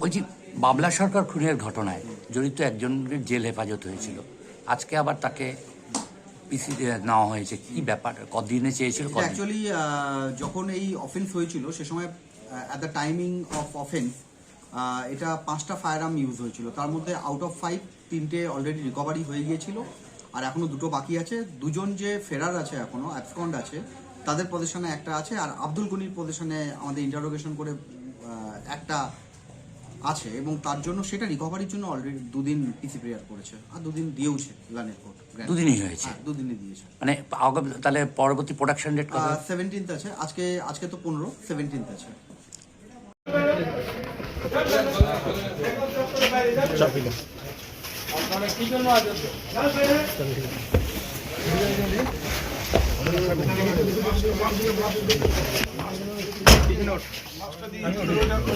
বলছি বাবলা সরকার খুনের ঘটনায় জড়িত একজনের জেল হেফাজত হয়েছিল। আজকে আবার তাকে পিসি নেওয়া হয়েছে। কি ব্যাপার? কদিনে চেয়েছিল অ্যাকচুয়ালি যখন এই অফেন্স হয়েছিল সে সময় at the timing of offence এটা পাঁচটা ফায়ার আর্ম ইউজ হয়েছিল। তার মধ্যে আউট অফ ফাইভ তিনটে অলরেডি রিকভারি হয়ে গিয়েছিল। আর এখনও দুটো বাকি আছে। দুজন যে ফেরার আছে এখনও অ্যাবসকন্ড আছে তাদের পজিশনে একটা আছে। আর আব্দুল গনির পজিশনে আমাদের ইন্টারোগেশন করে একটা আছে এবং তার জন্য সেটা রিকভারির জন্য অলরেডি দুদিন পিসি প্রেয়ার করেছে। আর দুদিন দিয়েওছে লানের কোর্ট দুদিনই হয়েছে? হ্যাঁ, দুদিনই দিয়েছে। মানে তাহলে পরবর্তী প্রোডাকশন ডেট কবে? 17th আছে। আজকে আজকে তো 15 17th আছে। আপনারা কি জন্য আমি